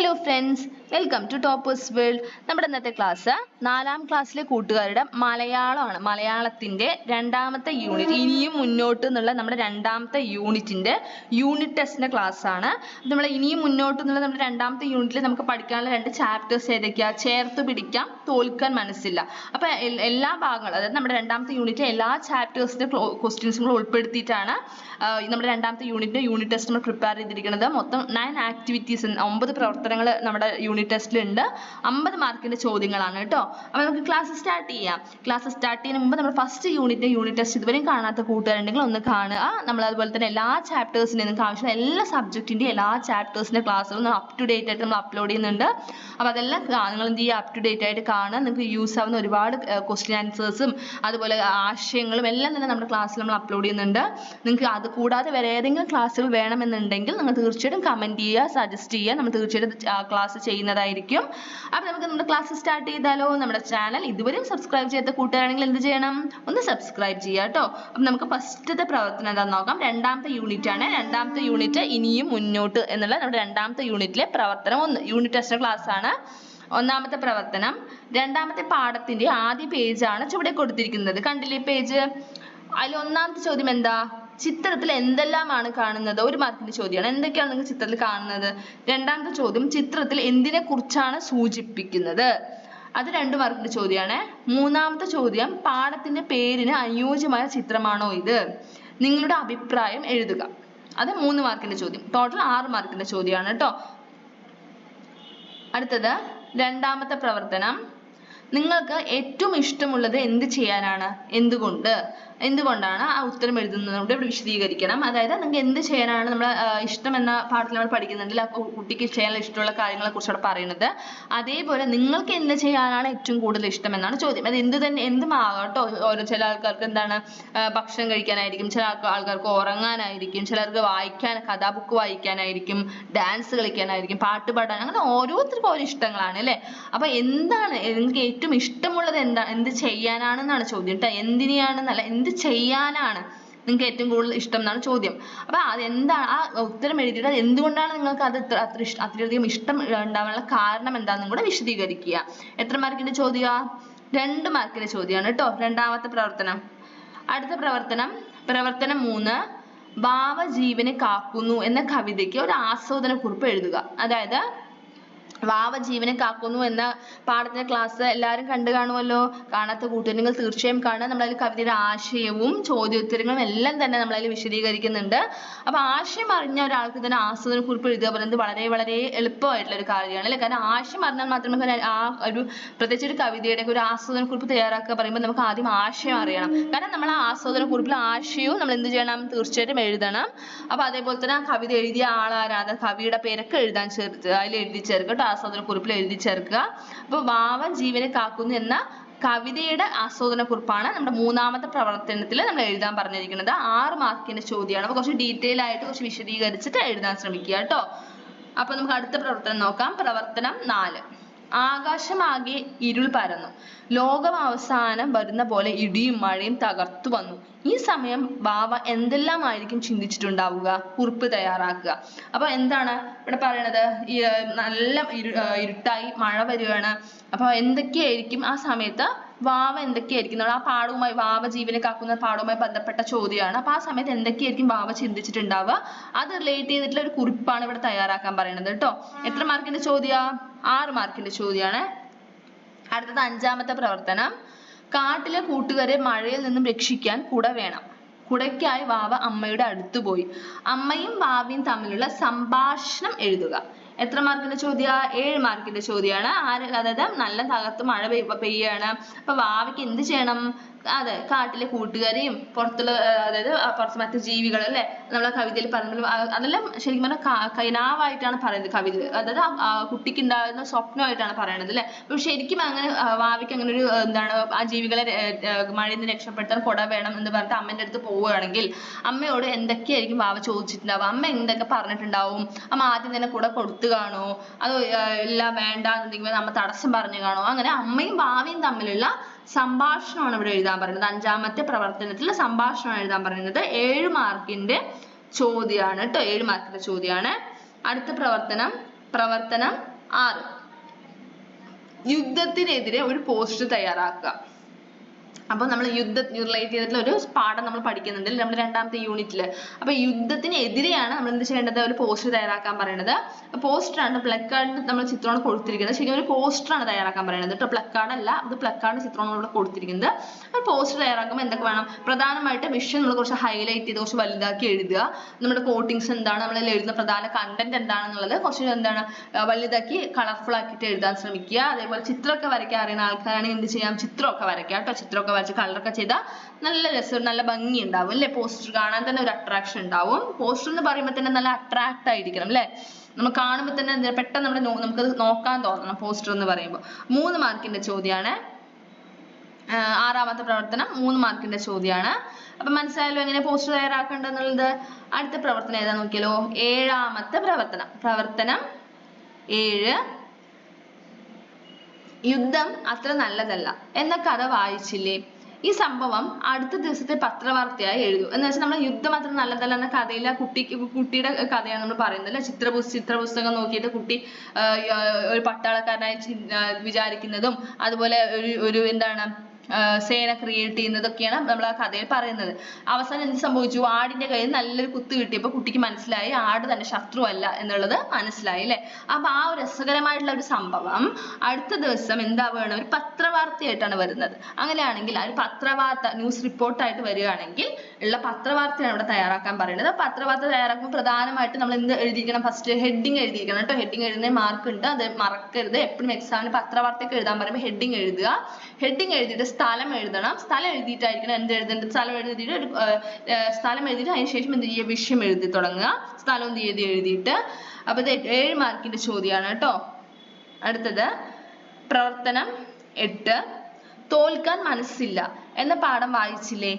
Hello friends, welcome to toppers world നമ്മുടെ ഇന്നത്തെ class നാലാം ക്ലാസ്സിലെ കൂട്ടുകാരുടെ മലയാളമാണ്. മലയാളത്തിന്റെ രണ്ടാമത്തെ യൂണിറ്റ് ഇനിയും മുന്നോട്ട് എന്നുള്ള നമ്മുടെ രണ്ടാമത്തെ യൂണിറ്റിന്റെ യൂണിറ്റ് ടെസ്റ്റിന്റെ ക്ലാസ് ആണ്. നമ്മൾ ഇനിയും മുന്നോട്ട് എന്നുള്ള നമ്മുടെ രണ്ടാമത്തെ യൂണിറ്റിൽ നമുക്ക് പഠിക്കാനുള്ള രണ്ട് ചാപ്റ്റേഴ്സ് ഏതൊക്കെയാ? ചേർത്ത് പിടിക്കാം. തോൽക്കാൻ മനസ്സില്ല. അപ്പൊ എല്ലാ ഭാഗങ്ങളും അതായത് നമ്മുടെ രണ്ടാമത്തെ യൂണിറ്റിലെ എല്ലാ ചാപ്റ്റേഴ്സിന്റെ ക്വസ്റ്റ്യൻസും ഉൾപ്പെടുത്തിയിട്ടാണ് നമ്മുടെ രണ്ടാമത്തെ യൂണിറ്റിന്റെ യൂണിറ്റ് ടെസ്റ്റ് നമ്മൾ പ്രിപ്പയർ ചെയ്തിരിക്കുന്നത്. മൊത്തം നയൻ ആക്ടിവിറ്റീസ് ഒമ്പത് പ്രവർത്തനങ്ങൾ നമ്മുടെ യൂണിറ്റ് ടെസ്റ്റിലുണ്ട്. അമ്പത് മാർക്കിന്റെ ചോദ്യങ്ങളാണ് കേട്ടോ. അപ്പോൾ നമുക്ക് ക്ലാസ് സ്റ്റാർട്ട് ചെയ്യാം. ക്ലാസ് സ്റ്റാർട്ട് ചെയ്യുന്ന മുമ്പ് നമ്മൾ ഫസ്റ്റ് യൂണിറ്റ് യൂണിറ്റ് ടെസ്റ്റ് ഇതുവരെയും കാണാത്ത കൂട്ടുകാരുണ്ടെങ്കിൽ ഒന്ന് കാണുക. നമ്മൾ അതുപോലെ തന്നെ എല്ലാ ചാപ്റ്റേഴ്സിന്റെയും നിങ്ങൾക്ക് ആവശ്യമുള്ള എല്ലാ സബ്ജക്റ്റിന്റെയും എല്ലാ ചാപ്റ്റേഴ്സിന്റെ ക്ലാസ്സുകളും നമ്മൾ അപ് ടു ഡേറ്റ് ആയിട്ട് നമ്മൾ അപ്ലോഡ് ചെയ്യുന്നുണ്ട്. അപ്പോൾ അതെല്ലാം നിങ്ങൾ എന്ത് ചെയ്യുക? അപ് ടു ഡേറ്റ് ആയിട്ട് കാണുക. നിങ്ങൾക്ക് യൂസ് ആവുന്ന ഒരുപാട് ക്വസ്റ്റ്യൻ ആൻസേഴ്സും അതുപോലെ ആശയങ്ങളും എല്ലാം തന്നെ നമ്മുടെ ക്ലാസ്സിൽ നമ്മൾ അപ്ലോഡ് ചെയ്യുന്നുണ്ട്. നിങ്ങൾക്ക് അത് കൂടാതെ വേറെ ഏതെങ്കിലും ക്ലാസ്സുകൾ വേണമെന്നുണ്ടെങ്കിൽ നിങ്ങൾ തീർച്ചയായിട്ടും കമന്റ് ചെയ്യുക സജസ്റ്റ് ചെയ്യുക. നമ്മൾ തീർച്ചയായിട്ടും ക്ലാസ് ചെയ്യുന്നതായിരിക്കും. അപ്പോൾ നമുക്ക് നമ്മുടെ ക്ലാസ് സ്റ്റാർട്ട് ചെയ്താലോ? നമ്മുടെ ചാനൽ ഇതുവരെയും സബ്സ്ക്രൈബ് ചെയ്യാത്ത കൂട്ടുകാരാണെങ്കിൽ എന്ത് ചെയ്യണം? ഒന്ന് സബ്സ്ക്രൈബ് ചെയ്യുക കേട്ടോ അപ്പം നമുക്ക് ഫസ്റ്റത്തെ പ്രവർത്തനം എന്താണെന്ന് നോക്കാം. രണ്ടാമത്തെ യൂണിറ്റ് ആണ്. രണ്ടാമത്തെ യൂണിറ്റ് ഇനിയും മുന്നോട്ട് എന്നുള്ള നമ്മുടെ രണ്ടാമത്തെ യൂണിറ്റിലെ പ്രവർത്തനം ഒന്ന്. യൂണിറ്റ് ടെസ്റ്റ് ക്ലാസ് ആണ്. ഒന്നാമത്തെ പ്രവർത്തനം. രണ്ടാമത്തെ പാഠത്തിന്റെ ആദ്യ പേജാണ് ചുവടെ കൊടുത്തിരിക്കുന്നത്. കണ്ടില്ലേ പേജ് അതിൽ ഒന്നാമത്തെ ചോദ്യം എന്താ? ചിത്രത്തിൽ എന്തെല്ലാമാണ് കാണുന്നത്? ഒരു മാർക്കിന്റെ ചോദ്യമാണ് എന്തൊക്കെയാണ് നിങ്ങൾ ചിത്രത്തിൽ കാണുന്നത്? രണ്ടാമത്തെ ചോദ്യം ചിത്രത്തിൽ എന്തിനെ കുറിച്ചാണ് സൂചിപ്പിക്കുന്നത്? അത് രണ്ട് മാർക്കിന്റെ ചോദ്യമാണ്. മൂന്നാമത്തെ ചോദ്യം പാഠത്തിന്റെ പേരിന് അനുയോജ്യമായ ചിത്രമാണോ ഇത്? നിങ്ങളുടെ അഭിപ്രായം എഴുതുക. അത് മൂന്ന് മാർക്കിന്റെ ചോദ്യം. ടോട്ടൽ ആറ് മാർക്കിന്റെ ചോദ്യമാണ് കേട്ടോ. അടുത്തത് രണ്ടാമത്തെ പ്രവർത്തനം. നിങ്ങൾക്ക് ഏറ്റവും ഇഷ്ടമുള്ളത് എന്ത് ചെയ്യാനാണ്? എന്തുകൊണ്ട്? എന്തുകൊണ്ടാണ് ആ ഉത്തരം എഴുതുന്നത് ഇവിടെ വിശദീകരിക്കണം? അതായത് നിങ്ങൾക്ക് എന്ത് ചെയ്യാനാണ് നമ്മൾ ഇഷ്ടം എന്ന പാഠത്തിൽ നമ്മൾ പഠിക്കുന്നുണ്ടെങ്കിൽ ആ കുട്ടിക്ക് ചെയ്യാൻ ഇഷ്ടമുള്ള കാര്യങ്ങളെ കുറിച്ചാണ് പറയുന്നത്. അതേപോലെ നിങ്ങൾക്ക് എന്ത് ചെയ്യാനാണ് ഏറ്റവും കൂടുതൽ ഇഷ്ടം എന്നാണ് ചോദ്യം. അത് എന്ത് തന്നെ എന്തും ആകാം കേട്ടോ ഓരോ ചില ആൾക്കാർക്ക് എന്താണ് ഭക്ഷണം കഴിക്കാനായിരിക്കും ചില ആൾക്ക് ആൾക്കാർക്ക് ഉറങ്ങാനായിരിക്കും ചിലർക്ക് വായിക്കാൻ കഥാബുക്ക് വായിക്കാനായിരിക്കും ഡാൻസ് കളിക്കാനായിരിക്കും പാട്ട് പാടാൻ അങ്ങനെ ഓരോരുത്തർക്കും ഓരോ ഇഷ്ടങ്ങളാണ് അല്ലേ? അപ്പൊ എന്താണ് നിങ്ങൾക്ക് ഏറ്റവും ഇഷ്ടമുള്ളത് എന്താ എന്ത് ചെയ്യാനാണെന്നാണ് ചോദ്യം കേട്ടോ എന്തിനെയാണെന്നല്ല എന്ത് ചെയ്യാനാണ് നിങ്ങൾക്ക് ഏറ്റവും കൂടുതൽ ഇഷ്ടം എന്നാണ് ചോദ്യം. അപ്പൊ അത് എന്താണ് ആ ഉത്തരം എഴുതിയിട്ട് എന്തുകൊണ്ടാണ് നിങ്ങൾക്ക് അത് അത്ര അത്രയധികം ഇഷ്ടം ഉണ്ടാവാനുള്ള കാരണം എന്താണെന്നും കൂടെ വിശദീകരിക്കുക. എത്ര മാർക്കിന്റെ ചോദ്യമാ രണ്ട് മാർക്കിന്റെ ചോദ്യമാണ് കേട്ടോ. രണ്ടാമത്തെ പ്രവർത്തനം. അടുത്ത പ്രവർത്തനം. പ്രവർത്തനം മൂന്ന്. ഭാവജീവനെ കാക്കുന്നു എന്ന കവിതയ്ക്ക് ഒരു ആസ്വാദന കുറിപ്പ് എഴുതുക. അതായത് വാവ ജീവനെ കാക്കുന്നു എന്ന പാഠത്തിന്റെ ക്ലാസ് എല്ലാവരും കണ്ടു കാണുമല്ലോ. കാണാത്ത നിങ്ങൾ തീർച്ചയായും കാണുക. നമ്മളതിൽ കവിതയുടെ ആശയവും ചോദ്യോത്തരങ്ങളും എല്ലാം തന്നെ നമ്മളതിൽ വിശദീകരിക്കുന്നുണ്ട്. അപ്പൊ ആശയം അറിഞ്ഞ ഒരാൾക്ക് തന്നെ ആസ്വാദന കുറിപ്പ് എഴുതുക പറയുന്നത് വളരെ വളരെ എളുപ്പമായിട്ടുള്ള ഒരു കാര്യമാണ് അല്ലേ? കാരണം ആശയം അറിഞ്ഞാൽ മാത്രമേ ആ ഒരു പ്രത്യേകിച്ച് ഒരു കവിതയുടെ ഒരു ആസ്വാദന കുറിപ്പ് തയ്യാറാക്കുക പറയുമ്പോൾ നമുക്ക് ആദ്യം ആശയം അറിയണം. കാരണം നമ്മൾ ആ ആസ്വാദന കുറിപ്പിൽ ആശയവും നമ്മൾ എന്ത് ചെയ്യണം? തീർച്ചയായിട്ടും എഴുതണം. അപ്പൊ അതേപോലെ തന്നെ ആ കവിത എഴുതിയ ആളാരാ കവിയുടെ പേരൊക്കെ എഴുതാൻ ചേർത്ത് അതിൽ എഴുതി ചേർക്കുക കേട്ടോ ആസ്വാദന കുറിപ്പിൽ എഴുതി ചേർക്കുക. അപ്പൊ വാവ ജീവനെ കാക്കുന്നു എന്ന കവിതയുടെ ആസ്വാദന കുറിപ്പാണ് നമ്മുടെ മൂന്നാമത്തെ പ്രവർത്തനത്തിൽ നമ്മൾ എഴുതാൻ പറഞ്ഞിരിക്കുന്നത്. ആറ് മാർക്കിന്റെ ചോദ്യമാണ്. അപ്പൊ കുറച്ച് ഡീറ്റെയിൽ ആയിട്ട് കുറച്ച് വിശദീകരിച്ചിട്ട് എഴുതാൻ ശ്രമിക്കുക കേട്ടോ. അപ്പൊ നമുക്ക് അടുത്ത പ്രവർത്തനം നോക്കാം. പ്രവർത്തനം നാല്. ആകാശമാകെ ഇരുൾ പരന്നു. ലോകം അവസാനം വരുന്ന പോലെ ഇടിയും മഴയും തകർത്തു വന്നു. ഈ സമയം ബാവ എന്തെല്ലാമായിരിക്കും ചിന്തിച്ചിട്ടുണ്ടാവുക? കുറിപ്പ് തയ്യാറാക്കുക. അപ്പൊ എന്താണ് ഇവിടെ പറയണത്? ഈ നല്ല ഇരു ഇരുട്ടായി മഴ വരികയാണ്. അപ്പൊ എന്തൊക്കെയായിരിക്കും ആ സമയത്ത് വാവ എന്തൊക്കെയായിരിക്കും? നമ്മൾ ആ പാടവുമായി വാവ ജീവനെ കാക്കുന്ന പാടവുമായി ബന്ധപ്പെട്ട ചോദ്യമാണ്. അപ്പൊ ആ സമയത്ത് എന്തൊക്കെയായിരിക്കും വാവ ചിന്തിച്ചിട്ടുണ്ടാവുക? അത് റിലേറ്റ് ചെയ്തിട്ടുള്ള ഒരു കുറിപ്പാണ് ഇവിടെ തയ്യാറാക്കാൻ പറയുന്നത് കേട്ടോ. എത്ര മാർക്കിന്റെ ചോദ്യാ? ആറ് മാർക്കിന്റെ ചോദ്യമാണ് അടുത്തത് അഞ്ചാമത്തെ പ്രവർത്തനം. കാട്ടിലെ കൂട്ടുകാരെ മഴയിൽ നിന്നും രക്ഷിക്കാൻ കുട വേണം. കുടയ്ക്കായി വാവ അമ്മയുടെ അടുത്ത് പോയി. അമ്മയും വാവയും തമ്മിലുള്ള സംഭാഷണം എഴുതുക. എത്ര മാർക്കിന്റെ ചോദ്യമാണ് ഏഴ് മാർക്കിന്റെ ചോദ്യമാണ് ആര്? അതായത് നല്ല തകർത്ത് മഴ പെയ്യുകയാണ് അപ്പൊ വാവയ്ക്ക് എന്ത് ചെയ്യണം? അതെ കാട്ടിലെ കൂട്ടുകാരെയും പുറത്തുള്ള അതായത് പുറത്ത് മറ്റു ജീവികൾ അല്ലെ? നമ്മളെ കവിതയിൽ പറഞ്ഞ അതെല്ലാം ശരിക്കും പറഞ്ഞാൽ കൈനാവായിട്ടാണ് പറയുന്നത് കവിത അതായത് ആ- കുട്ടിക്ക് ഉണ്ടാകുന്ന സ്വപ്നമായിട്ടാണ് പറയണത് അല്ലെ? അപ്പൊ ശരിക്കും അങ്ങനെ വാവയ്ക്ക് അങ്ങനെ ഒരു എന്താണ് ആ ജീവികളെ മഴയിൽ നിന്ന് രക്ഷപ്പെടുത്താൻ കുട വേണം എന്ന് പറഞ്ഞിട്ട് അമ്മേന്റെ അടുത്ത് പോവുകയാണെങ്കിൽ അമ്മയോട് എന്തൊക്കെയായിരിക്കും വാവ ചോദിച്ചിട്ടുണ്ടാവുക? അമ്മ എന്തൊക്കെ പറഞ്ഞിട്ടുണ്ടാവും? അമ്മ ആദ്യം തന്നെ കുട കൊടുത്തു കാണോ? അതോ ഇല്ല വേണ്ട എന്നുണ്ടെങ്കിൽ അമ്മ തടസ്സം പറഞ്ഞു കാണോ? അങ്ങനെ അമ്മയും ഭാവിയും തമ്മിലുള്ള സംഭാഷണമാണ് ഇവിടെ എഴുതാൻ പറയുന്നത്. അഞ്ചാമത്തെ പ്രവർത്തനത്തിൽ സംഭാഷണമാണ് എഴുതാൻ പറയുന്നത്. ഏഴ് മാർക്കിന്റെ ചോദ്യമാണ് കേട്ടോ ഏഴ് മാർക്കിന്റെ ചോദ്യമാണ്. അടുത്ത പ്രവർത്തനം പ്രവർത്തനം ആറ്. യുദ്ധത്തിനെതിരെ ഒരു പോസ്റ്റ് തയ്യാറാക്കുക. അപ്പൊ നമ്മൾ യുദ്ധ റിലേറ്റ് ചെയ്തിട്ടുള്ള ഒരു പാഠം നമ്മൾ പഠിക്കുന്നുണ്ട്. നമ്മൾ രണ്ടാമത്തെ യൂണിറ്റിൽ അപ്പൊ യുദ്ധത്തിനെതിരെയാണ് നമ്മൾ എന്ത് ചെയ്യേണ്ടത്? ഒരു പോസ്റ്റർ തയ്യാറാക്കാൻ പറയുന്നത് പോസ്റ്റർ ആണ് പ്ലക്കാർഡിന് നമ്മൾ ചിത്രമാണ് കൊടുത്തിരിക്കുന്നത്. ശരിക്കും ഒരു പോസ്റ്റർ ആണ് തയ്യാറാക്കാൻ പറയുന്നത് കേട്ടോ പ്ലക്കാർഡ് അല്ല അത് പ്ലക്കാർഡ് ചിത്രമാണ് ഇവിടെ കൊടുത്തിരിക്കുന്നത്. ഒരു പോസ്റ്റർ തയ്യാറാക്കുമ്പോൾ എന്തൊക്കെ വേണം? പ്രധാനമായിട്ട് വിഷയം നമ്മൾ കുറച്ച് ഹൈലൈറ്റ് ചെയ്ത് കുറച്ച് വലുതാക്കി എഴുതുക. നമ്മുടെ കോട്ടിങ്സ് എന്താണ്? നമ്മൾ എഴുതുന്ന പ്രധാന കണ്ടന്റ് എന്താണെന്നുള്ളത് കുറച്ച് എന്താണ് വലുതാക്കി കളർഫുൾ ആക്കിയിട്ട് എഴുതാൻ ശ്രമിക്കുക. അതേപോലെ ചിത്രമൊക്കെ വരയ്ക്കാൻ അറിയുന്ന ആൾക്കാരാണെങ്കിൽ എന്ത് ചെയ്യാം? ചിത്രമൊക്കെ വരയ്ക്കുക കേട്ടോ ചിത്രമൊക്കെ വരച്ച് കളറൊക്കെ ചെയ്താൽ നല്ല രസം നല്ല ഭംഗി ഉണ്ടാവും അല്ലേ? പോസ്റ്റർ കാണാൻ തന്നെ ഒരു അട്രാക്ഷൻ ഉണ്ടാവും. പോസ്റ്റർ എന്ന് പറയുമ്പോൾ തന്നെ നല്ല അട്രാക്ട് ആയിരിക്കണം അല്ലേ? നമ്മൾ കാണുമ്പോൾ തന്നെ പെട്ടെന്ന് നമ്മുടെ നമുക്കത് നോക്കാൻ തോന്നണം പോസ്റ്റർ എന്ന് പറയുമ്പോൾ മൂന്ന് മാർക്കിന്റെ ചോദ്യമാണ് ആറാമത്തെ പ്രവർത്തനം മൂന്ന് മാർക്കിന്റെ ചോദ്യമാണ് അപ്പൊ മനസ്സിലായല്ലോ എങ്ങനെ പോസ്റ്റർ തയ്യാറാക്കേണ്ടതെന്നുള്ളത്? അടുത്ത പ്രവർത്തനം ഏതാ നോക്കിയാലോ? ഏഴാമത്തെ പ്രവർത്തനം. പ്രവർത്തനം ഏഴ് യുദ്ധം അത്ര നല്ലതല്ല. എന്ന കഥ വായിച്ചില്ലേ? ഈ സംഭവം അടുത്ത ദിവസത്തെ പത്രവാർത്തയായി എഴുതും. എന്ന് വെച്ചാൽ നമ്മൾ യുദ്ധം അത്ര നല്ലതല്ല എന്ന കഥയിലെ ആ കുട്ടിക്ക് കുട്ടിയുടെ കഥയാണ് നമ്മൾ പറയുന്നത് അല്ലെ? ചിത്രപുസ്ത ചിത്രപുസ്തകം നോക്കിയിട്ട് കുട്ടി ഒരു പട്ടാളക്കാരനായി വിചാരിക്കുന്നതും അതുപോലെ ഒരു ഒരു എന്താണ് സേന ക്രിയേറ്റ് ചെയ്യുന്നതൊക്കെയാണ് നമ്മൾ ആ കഥയിൽ പറയുന്നത്. അവസാനം എന്ത് സംഭവിച്ചു? ആടിന്റെ കയ്യിൽ നല്ലൊരു കുത്ത് കിട്ടിയപ്പോൾ കുട്ടിക്ക് മനസ്സിലായി ആട് തന്നെ ശത്രു അല്ല എന്നുള്ളത് മനസ്സിലായി അല്ലെ? അപ്പൊ ആ ഒരു രസകരമായിട്ടുള്ള ഒരു സംഭവം. അടുത്ത ദിവസം എന്താവുകയാണ് ഒരു പത്രവാർത്തയായിട്ടാണ് വരുന്നത്. അങ്ങനെയാണെങ്കിൽ ആ ഒരു പത്രവാർത്ത ന്യൂസ് റിപ്പോർട്ടായിട്ട് വരികയാണെങ്കിൽ ഉള്ള പത്രവാർത്തയാണ് ഇവിടെ തയ്യാറാക്കാൻ പറയുന്നത്. പത്രവാർത്ത തയ്യാറാക്കുമ്പോൾ പ്രധാനമായിട്ട് നമ്മൾ എന്ത് എഴുതിയിരിക്കണം? ഫസ്റ്റ് ഹെഡിങ് എഴുതിയിരിക്കണം കേട്ടോ. ഹെഡിങ് എഴുതുന്ന മാർക്ക് ഉണ്ട്. അത് മറക്കരുത്. എപ്പോഴും എക്സാമിന് പത്രവാർത്തയൊക്കെ എഴുതാൻ പറയുമ്പോൾ ഹെഡിങ് എഴുതുക. ഹെഡിങ് എഴുതിയിട്ട് സ്ഥലം എഴുതണം. സ്ഥലം എഴുതിയിട്ടായിരിക്കണം എന്ത് എഴുതേണ്ടത് സ്ഥലം എഴുതിയിട്ട് ഒരു സ്ഥലം എഴുതിയിട്ട് അതിന് ശേഷം എന്ത് ചെയ്യുക? വിഷയം എഴുതി തുടങ്ങുക. സ്ഥലവും തീയതി എഴുതിയിട്ട്. അപ്പൊ ഇത് ഏഴ് മാർക്കിന്റെ ചോദ്യമാണ് കേട്ടോ. അടുത്തത്. പ്രവർത്തനം എട്ട്. തോൽക്കാൻ മനസ്സില്ല എന്ന പാഠം വായിച്ചില്ലേ?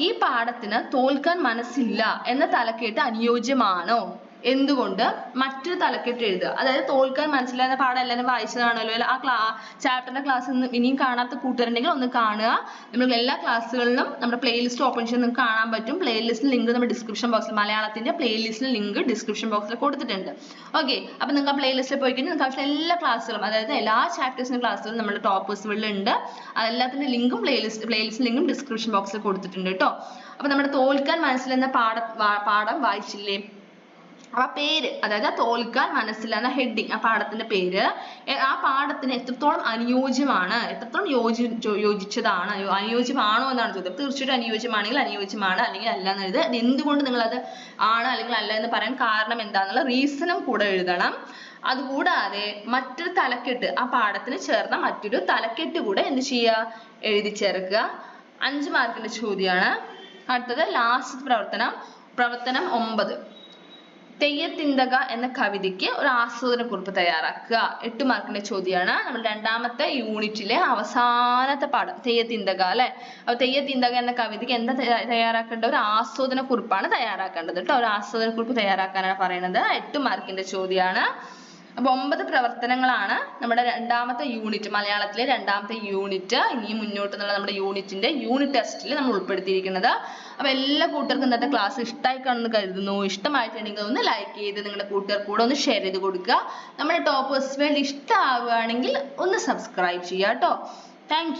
ഈ പാഠത്തിന് തോൽക്കാൻ മനസ്സില്ല എന്ന തലക്കെട്ട് അനുയോജ്യമാണോ? എന്തുകൊണ്ട് മറ്റൊരു തലക്കെട്ട് എഴുതുക? അതായത് തോൽക്കാൻ മനസ്സില്ല പാഠം എല്ലാവരും വായിച്ചതാണല്ലോ. ആ ക്ലാ ചാപ്റ്ററിന്റെ ക്ലാസ് ഇനിയും കാണാത്ത കൂട്ടുകാരുണ്ടെങ്കിൽ ഒന്ന് കാണുക. നമ്മൾ എല്ലാ ക്ലാസ്സുകളിലും നമ്മുടെ പ്ലേലിസ്റ്റ് ഓപ്പൺ ചെയ്ത് നിങ്ങൾക്ക് കാണാൻ പറ്റും. പ്ലേലിസ്റ്റ് ലിങ്ക് നമ്മുടെ ഡിസ്ക്രിപ്ഷൻ ബോക്സിൽ മലയാളത്തിന്റെ പ്ലേലിസ്റ്റിൽ ലിങ്ക് ഡിസ്ക്രിപ്ഷൻ ബോക്സിൽ കൊടുത്തിട്ടുണ്ട്. ഓക്കെ അപ്പൊ നിങ്ങൾക്ക് ആ പ്ലേലിസ്റ്റിൽ പോയി കഴിഞ്ഞാൽ നിങ്ങൾക്ക് എല്ലാ ക്ലാസ്സുകളും അതായത് എല്ലാ ചാപ്റ്റേഴ്സിന്റെ ക്ലാസ്സുകളും നമ്മുടെ ടോപ്പേഴ്സ് ഉണ്ട് അതെല്ലാത്തിന്റെ ലിങ്കും പ്ലേലിസ്റ്റ് പ്ലേലിസ്റ്റ് ലിങ്കും ഡിസ്ക്രിപ്ഷൻ ബോക്സിൽ കൊടുത്തിട്ടുണ്ട് കേട്ടോ. അപ്പൊ നമ്മുടെ തോൽക്കാൻ മനസ്സിലെന്ന പാഠം പാഠം വായിച്ചില്ലേ? അപ്പൊ പേര് അതായത് തോൽക്കാൻ മനസ്സില്ല എന്ന ഹെഡിങ് ആ പാഠത്തിന്റെ പേര് ആ പാഠത്തിന് എത്രത്തോളം അനുയോജ്യമാണ് എത്രത്തോളം യോജി യോജിച്ചതാണ് അനുയോജ്യമാണോ എന്നാണ് ചോദ്യം. തീർച്ചയായിട്ടും അനുയോജ്യമാണെങ്കിൽ അനുയോജ്യമാണ് അല്ലെങ്കിൽ അല്ല എന്ന് എഴുതുക. എന്തുകൊണ്ട് നിങ്ങൾ അത് ആണ് അല്ലെങ്കിൽ അല്ല എന്ന് പറയാൻ കാരണം എന്താന്നുള്ള റീസണും കൂടെ എഴുതണം. അതുകൂടാതെ മറ്റൊരു തലക്കെട്ട് ആ പാഠത്തിന് ചേർന്ന മറ്റൊരു തലക്കെട്ട് കൂടെ എന്ത് ചെയ്യുക? എഴുതി ചേർക്കുക. അഞ്ച് മാർക്കിന്റെ ചോദ്യമാണ്. അടുത്തത് ലാസ്റ്റ് പ്രവർത്തനം. പ്രവർത്തനം ഒമ്പത്. തെയ്യത്തിന്തക എന്ന കവിതയ്ക്ക് ഒരു ആസ്വാദന കുറിപ്പ് തയ്യാറാക്കുക. എട്ട് മാർക്കിന്റെ ചോദ്യമാണ് നമ്മൾ രണ്ടാമത്തെ യൂണിറ്റിലെ അവസാനത്തെ പാഠം തെയ്യത്തിന്തക അല്ലെ? അപ്പൊ തെയ്യത്തിന്തക എന്ന കവിതയ്ക്ക് എന്താ തയ്യാ- തയ്യാറാക്കേണ്ടത് ഒരു ആസ്വാദനക്കുറിപ്പാണ് തയ്യാറാക്കേണ്ടത് കേട്ടോ. ഒരു ആസ്വാദനക്കുറിപ്പ് തയ്യാറാക്കാനാണ് പറയുന്നത്. എട്ട് മാർക്കിന്റെ ചോദ്യമാണ് അപ്പൊ ഒമ്പത് പ്രവർത്തനങ്ങളാണ് നമ്മുടെ രണ്ടാമത്തെ യൂണിറ്റ് മലയാളത്തിലെ രണ്ടാമത്തെ യൂണിറ്റ് ഇനി മുന്നോട്ട് എന്നുള്ള നമ്മുടെ യൂണിറ്റിന്റെ യൂണിറ്റ് ടെസ്റ്റിൽ നമ്മൾ ഉൾപ്പെടുത്തിയിരിക്കുന്നത്. അപ്പൊ എല്ലാ കൂട്ടുകാർക്കും ഇന്നത്തെ ക്ലാസ് ഇഷ്ടമായി കാണുമെന്ന് കരുതുന്നു. ഇഷ്ടമായിട്ടുണ്ടെങ്കിൽ ഒന്ന് ലൈക്ക് ചെയ്ത് നിങ്ങളുടെ കൂട്ടുകാർക്ക് കൂടെ ഒന്ന് ഷെയർ ചെയ്ത് കൊടുക്കുക. നമ്മുടെ ടോപ്പേഴ്സ് വേണ്ടി ഇഷ്ടമാവുകയാണെങ്കിൽ ഒന്ന് സബ്സ്ക്രൈബ് ചെയ്യുക കേട്ടോ. താങ്ക്